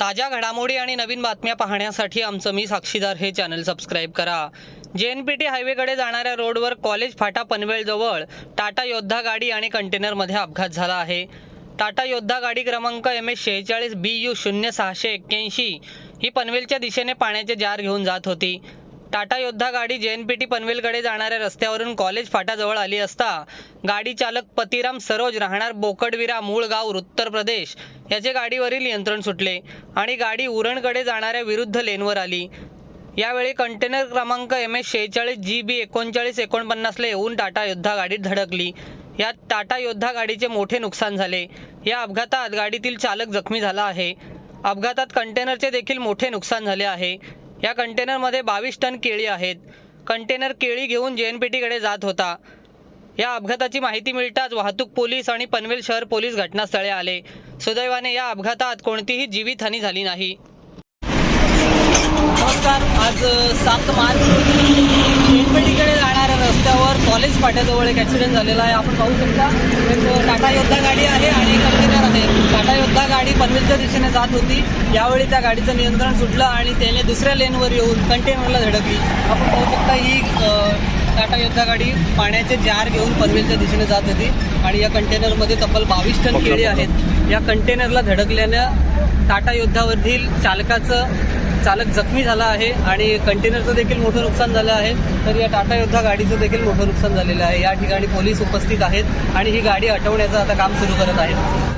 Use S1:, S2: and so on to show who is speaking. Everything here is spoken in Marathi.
S1: ताज्या घडामोडी आणि नवीन बातम्या पाहण्यासाठी आमचं मी साक्षीदार हे चॅनल सबस्क्राईब करा. जे एन पी टी हायवेकडे जाणाऱ्या रोडवर कॉलेज फाटा पनवेलजवळ टाटा योद्धा गाडी आणि कंटेनरमध्ये अपघात झाला आहे. टाटा योद्धा गाडी क्रमांक एम एस शेहेचाळीस बी यू शून्य सहाशे एक्क्याऐंशी ही पनवेलच्या दिशेने पाण्याचे जार घेऊन जात होती. टाटा योद्धा गाडी जे एन पी टी पनवेलकडे जाणाऱ्या रस्त्यावरून कॉलेज फाटाजवळ आली असता गाडी चालक पतिराम सरोज राहणार बोकडविरा मूळ गाव उत्तर प्रदेश याचे गाडीवरील नियंत्रण सुटले आणि गाडी उरणकडे जाणाऱ्या विरुद्ध लेनवर आली. यावेळी कंटेनर क्रमांक एम एस शेहेचाळीस जी बी एकोणचाळीस एकोणपन्नासला येऊन टाटा योद्धा गाडीत धडकली. यात टाटा योद्धा गाडीचे मोठे नुकसान झाले. या अपघातात गाडीतील चालक जखमी झाला आहे. अपघातात कंटेनरचे देखील मोठे नुकसान झाले आहे. या कंटेनरमध्ये बावीस टन केळी आहेत. कंटेनर केळी घेऊन जे एन पी टीकडे जात होता. या अपघाताची माहिती मिळताच वाहतूक पोलीस आणि पनवेल शहर पोलीस घटनास्थळी आले. सुदैवाने या अपघातात कोणतीही जीवितहानी झाली नाही. नमस्कार. आज सात मार्च. एनपीटीकडे जाणाऱ्या रस्त्यावर कॉलेज फाट्याजवळ एक ॲक्सिडेंट झालेला आहे. आपण पाहू शकता. एक टाटा योद्धा गाडी आहे आणि कंटेनर आहे. टाटा योद्धा पनवेलच्या दिशेने जात होती. यावेळी त्या गाडीचं नियंत्रण सुटलं आणि त्याने दुसऱ्या लेनवर येऊन कंटेनरला धडकली. आपण पाहू शकता ही टाटा योद्धा गाडी पाण्याचे जार घेऊन पनवेलच्या दिशेने जात होती आणि या कंटेनरमध्ये तब्बल बावीस टन केळी आहेत. या कंटेनरला धडकल्यानं टाटा योद्धावरील चालकाचं चालक जखमी झाला आहे आणि कंटेनरचं देखील मोठं नुकसान झालं आहे. तर या टाटा योद्धा गाडीचं देखील मोठं नुकसान झालेलं आहे. या ठिकाणी पोलीस उपस्थित आहेत आणि ही गाडी हटवण्याचं आता काम सुरू करत आहेत.